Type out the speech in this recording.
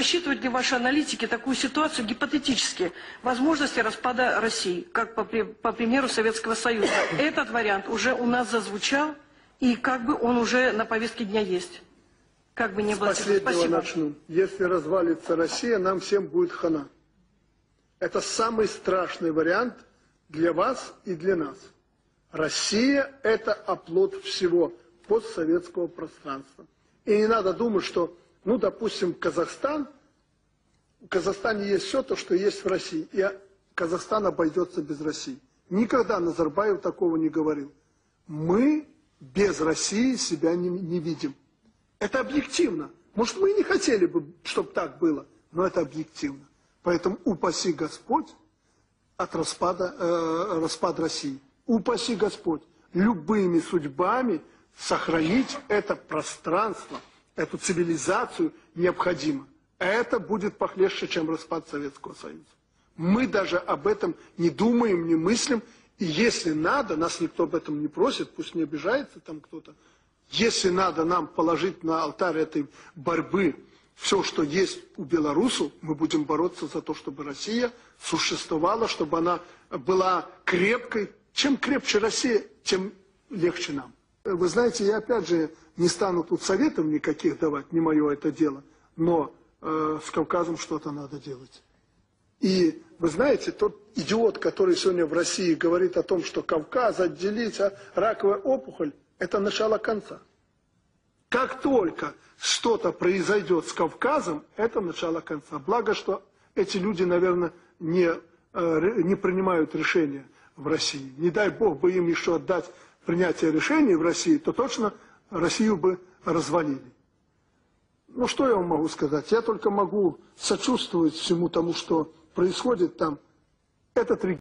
просчитывают ли ваши аналитики такую ситуацию гипотетически, возможности распада России, как по, по примеру Советского Союза? Этот вариант уже у нас зазвучал, и как бы он уже на повестке дня есть. Как бы не С было последнего Спасибо. начну. Если развалится Россия, нам всем будет хана. Это самый страшный вариант для вас и для нас. Россия – это оплот всего постсоветского пространства. И не надо думать, что, ну, допустим, Казахстан, в Казахстане есть все то, что есть в России, и Казахстан обойдется без России. Никогда Назарбаев такого не говорил. Мы без России себя не, не видим. Это объективно. Может, мы и не хотели бы, чтобы так было, но это объективно. Поэтому упаси Господь от распада, э, распада России. Упаси Господь любыми судьбами сохранить это пространство, эту цивилизацию необходимо. Это будет похлеще, чем распад Советского Союза. Мы даже об этом не думаем, не мыслим. И если надо, нас никто об этом не просит, пусть не обижается там кто-то. Если надо нам положить на алтарь этой борьбы все, что есть у белорусов, мы будем бороться за то, чтобы Россия существовала, чтобы она была крепкой. Чем крепче Россия, тем легче нам. Вы знаете, я опять же не стану тут советов никаких давать, не мое это дело, но э, с Кавказом что-то надо делать. И вы знаете, тот идиот, который сегодня в России говорит о том, что Кавказ отделить, а раковая опухоль, это начало конца. Как только что-то произойдет с Кавказом, это начало конца. Благо, что эти люди, наверное, не, э, не принимают решения в России. Не дай Бог бы им еще отдать принятие решений в России, то точно Россию бы развалили. Ну, что я вам могу сказать? Я только могу сочувствовать всему тому, что происходит там. Этот регион